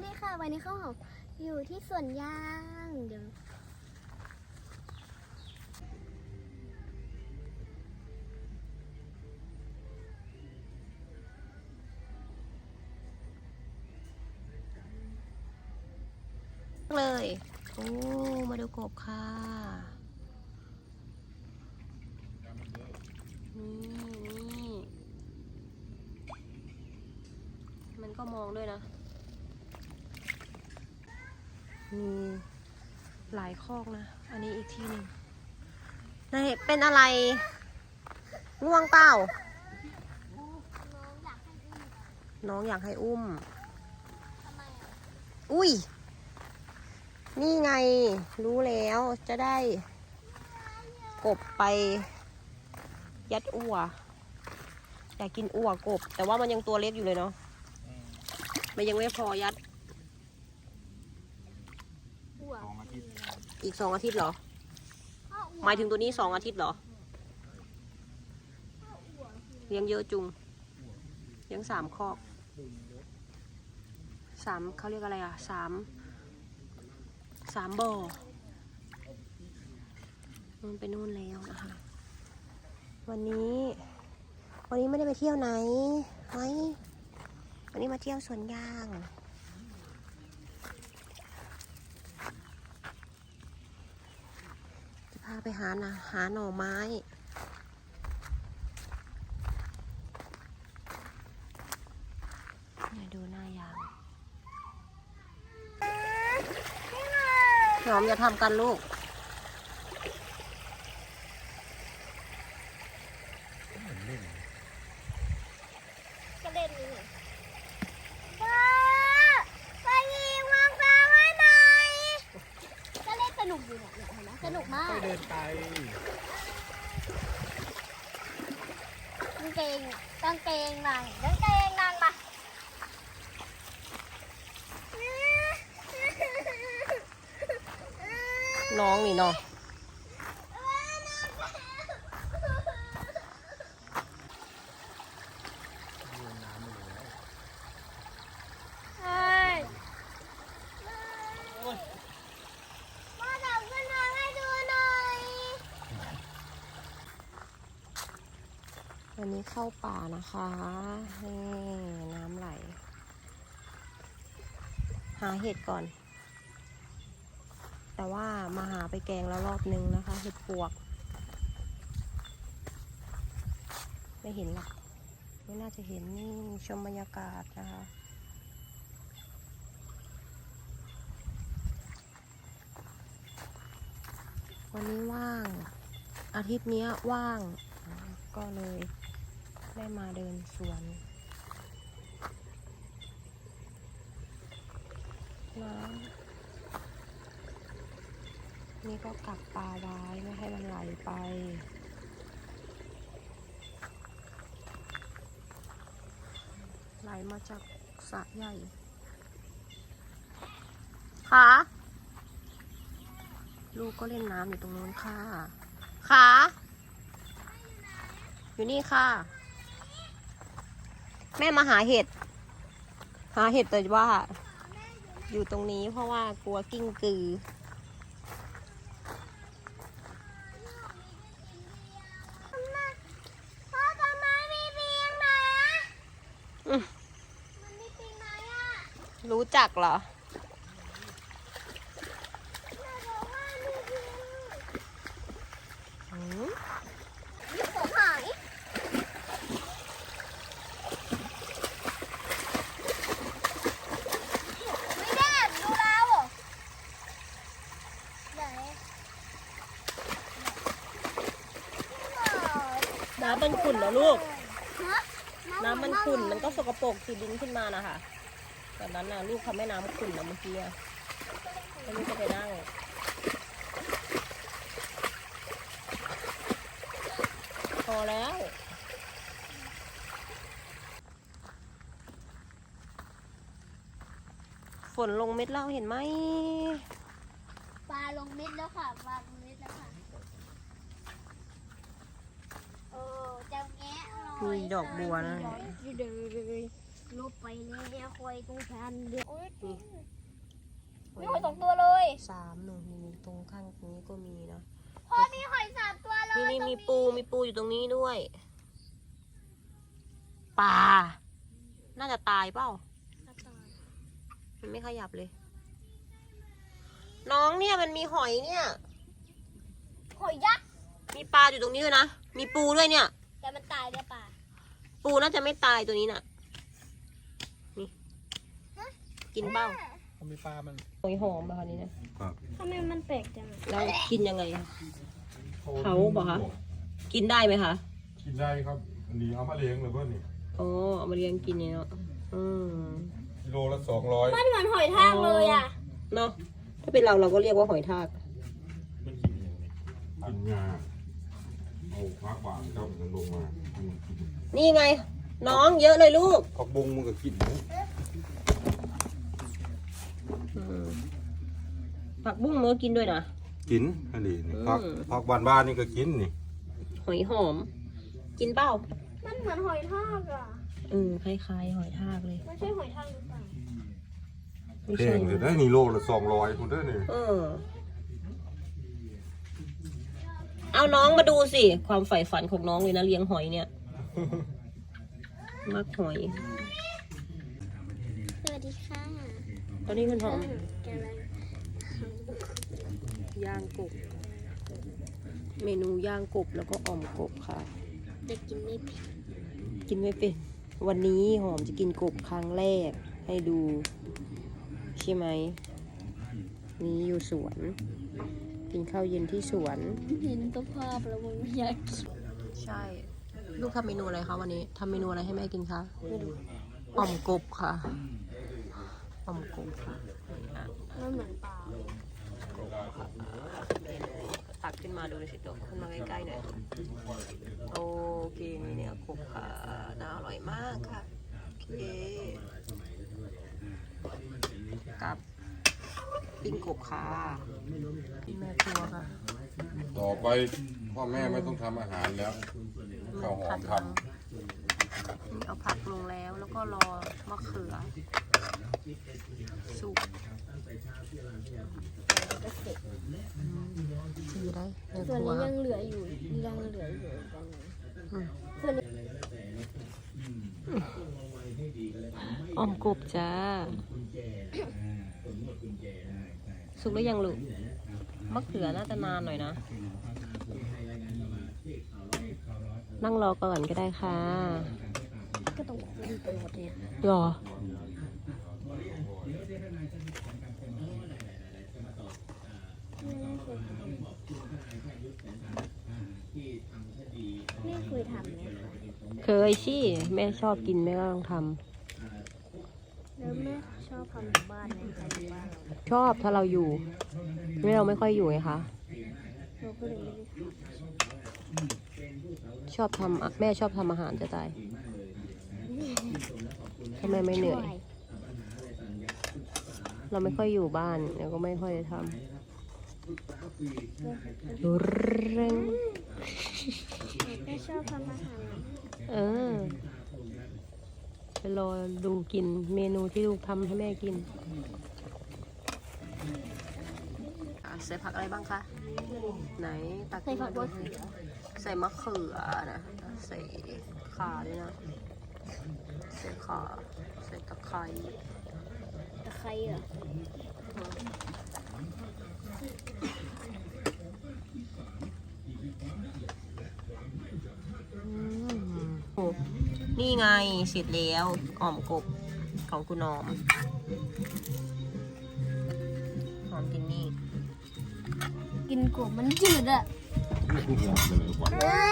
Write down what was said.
วัสดีค่ะ วันนี้ข้าวหอมอยู่ที่สวนยางเดี๋ยวเลย โอ้ มาดูกบค่ะ นี่นี่ มันก็มองด้วยนะ มีหลายคอกนะ อันนี้อีกที่หนึ่งนายเป็นอะไรง่วงเต้าน้องอยากให้อุ้มน้องอยากให้อุ้มทำไมอะอุ้ย นี่ไงรู้แล้วจะได้ กบไป ยัดอัวอยากกินอัวกบ แต่ว่ามันยังตัวเล็กอยู่เลยเนาะมันยังไม่พอยัด อ้วก สองอาทิตย์ อีกสองอาทิตย์เหรออ้าวอ้วกหมายถึงตัวนี้สองอาทิตย์เหรอ เลี้ยงเยอะจุง เลี้ยงสามคอกสามเขาเรียกอะไรอะสามสามบ่อมันไปนู่นแล้วนะคะ วันนี้ วันนี้ไม่ได้ไปเที่ยวไหนไว้วันนี้มาเที่ยวสวนยาง จะพา ไปหานะหาหน่อไม้ เนี่ยดูหน้ายางหอมอย่าทำกันลูก จะเล่นนี่ไงป้าไปยิงวางปลาไว้หน่อยจะเล่นสนุ กดีเนี่ยเห็นไหมสนุกมากไปเดินไปกางเกงกางเกงนางกางเกงนางมาน้องนี่เนาะ เฮ้ยมาจับขึ้นมาให้ดูหน่อย วันนี้เข้าป่านะคะนี่น้ำไหล หาเห็ดก่อน แต่ว่ามาหาไปแกงแล้วรอบนึงนะคะ เห็ดปวก ไม่เห็นหรอกไม่น่าจะเห็นนี่ชมบรรยากาศนะคะวันนี้ว่าง อาทิตย์นี้ว่าง ก็เลย ได้มาเดินสวน น้ำนี่ก็กักปลาไว้ไม่ให้มันไหลไปไหลมาจากสระใหญ่ค่ะลูกก็เล่นน้ำอยู่ตรงนู้นค่ะค่ะอยู่นี่ค่ะ แม่มาหาเห็ด หาเห็ดแต่ว่า อยู่ตรงนี้เพราะว่ากลัวกิ้งกือ พ่อทำไมมีเปียงนะอืมมันมีเปียงไหนอะรู้จักเหรอ แม่บอกว่ามีเปียงอืม นี่ของหายไม่ได้ดูแล้วไหน น้ำมันขุ่นนะลูก น้ำมันขุ่นมันก็สกปรกติดดินขึ้นมานะคะแบบนั้นนะลูกเขาไม่น้ำขุ่นนะเมื่อกี้แล้วลูกก็ไปนั่งพอแล้วฝนลงเม็ดแล้วเห็นไหมปลาลงเม็ดแล้วค่ะปลาลงเม็ดแล้วค่ะ โอ้จะแงะหน่อยมีดอกบัวนะอยู่เลยลบไปแล้วคอยตรงชันเดี๋ยวโอ๊ยนี่มีหอยสองตัวเลยสามหนึ่งมีตรงข้างตรงนี้ก็มีนะพ่อมีหอยสามตัวเลยนี่นี่มีปูมีปูอยู่ตรงนี้ด้วยปลาน่าจะตายเปล่ามันไม่ขยับเลย น้องเนี่ยมันมีหอยเนี่ย หอยยักษ์มีปลาอยู่ตรงนี้ด้วยนะ มีปูด้วยเนี่ย แต่มันตายได้ป่ะ ปูน่าจะไม่ตายตัวนี้น่ะ นี่ กินเปล่ามันมีปลา มันหอยหอมป่ะคะนี่นะทำไมมันแปลกจังอะแล้วกินยังไงคะ เขาบอกคะ กินได้ไหมคะกินได้ครับ อันนี้เอามาเลี้ยงเลยเพื่อนนี่อ๋อเอามาเลี้ยงกินเนี่ยเนาะอืมกิโลละสองร้อยมันเหมือนหอยทากเลยอะ เนาะถ้าเป็นเราเราก็เรียกว่าหอยทาก มันกินอย่างนี้กินงาเอา พักบานเจ้ามันลงมาให้มันกินนี่ไง น้องเยอะเลยลูก ผักบงมันก็กินนะอืมผักบุ้งมันก็กินด้วยนะ กินอันนี้นี่ผักอืม ผักบานบ้านๆนี่ก็กินนี่หอยหอม กินเปล่ามันเหมือนหอยทากอะ เออคล้ายๆ หอยทากเลยไม่ใช่หอยทากหรือเปล่า ไม่แพใช่งเลยได้นี่โลละสองร้อยคุณเด้อนี่เออ เอาน้องมาดูสิ ความใฝ่ฝันของน้องเลยนะเลี้ยงหอยเนี่ยมักหอย สวัสดีค่ะตอนนี้มันหอมกำลังย่างกบ เมนูย่างกบแล้วก็อ่อมกบค่ะเด็กกินไม่ผิดกินไม่เป็น วันนี้หอมจะกินกบครั้งแรก ให้ดู ใช่ไหม นี่อยู่สวน กินข้าวเย็นที่สวน เห็นตัวภาพแล้วมันอยากกินใช่ ลูกทำเมนูอะไรคะวันนี้ทำเมนูอะไรให้แม่กินคะไม่ดูอ่อมกบค่ะอ่อมกบค่ะมันเหมือนปลาตักขึ้นมาดูเลยสิตัวขึ้นมาใกล้ๆหน่อยโอเคนี่เนี่ยกบค่ะน่าอร่อยมากค่ะโอเคกับ ปิ้งกบค่ะพี่แม่ครัวค่ะต่อไปพ่อแม่ไม่ต้องทำอาหารแล้วข้าวหอมทนี่เอาผักลงแล้วแล้วก็รอมะเขือ สุกก็เสร็จทีได้ในคส่วนรัวนี้ยังเหลืออยู่ยังเหลืออยู่ตรงนี้อืมส่วนนี้อ่อมกบจ้า สุกแล้วยังลูกมะเขือน่าจะนานหน่อยนะ นั่งรอก่อนก็ได้ค่ะก็ต้องคุยไปหมดเนี่ยรอไม่เคยทำเลยค่ะเคยสิแม่ชอบกินแม่ก็ต้องท แล้วแม่ชอบทำอยู่บ้านไหมคะอยู่บ้านเราำชอบถ้าเราอยู่ไม่เราไม่ค่อยอยู่ไงคะเราก็เลยไม่ได้ทชอบทำแม่ชอบทำอาหารจะตายทำไมไม่เหนื่อย ช่วยเราไม่ค่อยอยู่บ้านเราก็ไม่ค่อยได้ทำเร่งเราก็ชอบทำอาหารเออ ไปรอดูกินเมนูที่ลูกทำให้แม่กินอะใส่ผักอะไรบ้างคะ ไหนตักใส่ขึ้นผัมากดูบัวเขียวใส่มะเขือนะ ใส่ข่าด้วยนะ ใส่ข่าใส่ตะไคร้ตะไคร้เหรออืมโอ้ นี่ไงเสร็จแล้วอ่อมกบของคุณน้อมหอมกินนี่ กินกบมันจืดอะำ